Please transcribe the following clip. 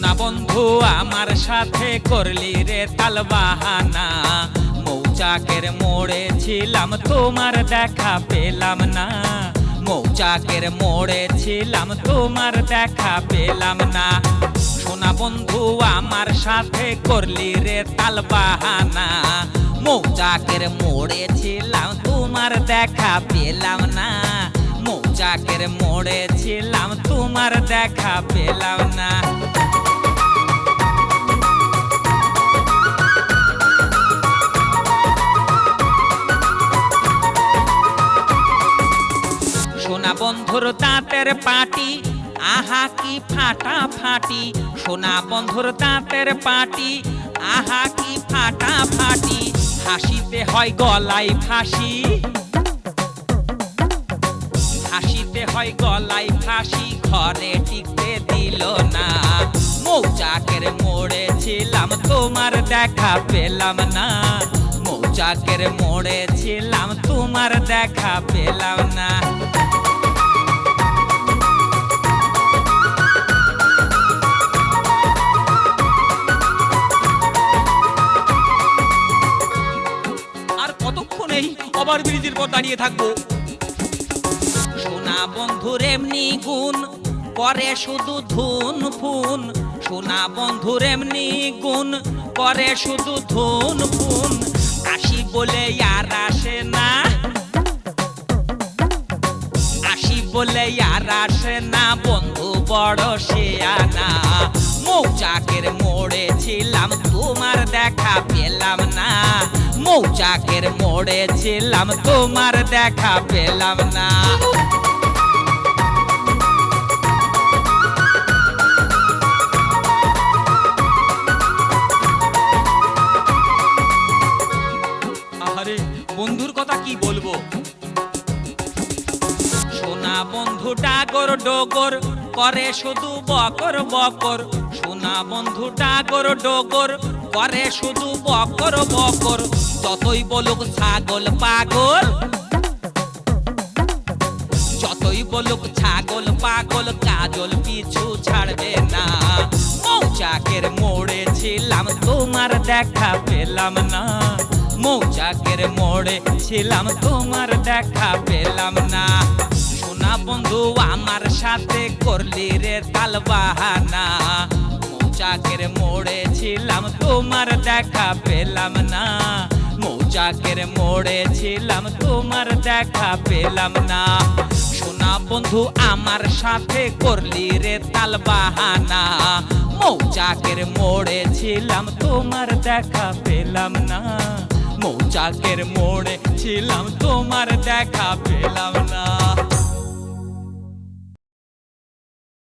বন্ধু, আমার সাথে করলি রে তাল বাহানা। মৌচাকের মোড়ে ছিলাম, তোমার দেখা পেলাম না। মৌচাকের মোড়ে ছিলাম, তোমার দেখা পেলাম না। সোনা বন্ধু, আমার সাথে করলি রে তাল বাহানা। মৌচাকের মোড়ে ছিলাম, তোমার দেখা পেলাম না। মৌচাকের মোড়ে ছিলাম, তোমার দেখা পেলাম না। সোনা বন্ধুর দাঁতের পাটি, আহা কি ফাটা ফাটি সোনা বন্ধুর দাঁতের পাটি, আহা কি ফাটা ফাটি হাসিতে হয় গলায় ফাঁসি। হাসিতে হয় গলায় ফাঁসি, ঘরে টিকতে দিল না। মৌচাকের মোড়ে ছিলাম, তোমার দেখা পেলাম না। মৌচাকের মোড়ে ছিলাম, তোমার দেখা পেলাম না। ওভার ব্রিজের পর দাঁড়িয়ে থাকব। সোনা বন্ধুর এমনি গুণ করে শুধু ধুন ফুন। সোনা বন্ধুর এমনি গুণ করে শুধু ধুন ফুন। আসি বলে আর আসে না। আসি বলে আর আসে না, বন্ধু বড় সে শেয়ানা মৌচাকের মোড়ে ছিলাম, তোমার দেখা পেলাম না। মৌচাকের মোড়ে ছিলাম, তোমার দেখা পেলাম না। বন্ধুর কথা কি বলব? সোনা বন্ধু ডাগর ডোগর, করে শুধু বকর বকর। সোনা বন্ধু ডাগর ডোগর, করে শুধু বকর বকর। যতই বলুক ছাগল, পাগল। যতই বলুক ছাগল, পাগল, কাজল পিছু ছাড়বে না। মৌচাকের মোড়ে ছিলাম, তোমার দেখা পেলাম না। মৌচাকের মোড়ে ছিলাম, তোমার দেখা পেলাম না। সোনা বন্ধু, আমার সাথে করলি রে তাল বাহানা। মৌচাকের মোড়ে ছিলাম, তোমার দেখা পেলাম না। মৌচাকের মোড়ে ছিলাম, তোমার দেখা পেলাম না। সোনা বন্ধু আমার সাথে করলি রে তাল বাহানা। মৌচাকের মোড়ে ছিলাম, তোমার দেখা পেলাম না। মৌচাকের মোড়ে ছিলাম, তোমার দেখা পেলাম না।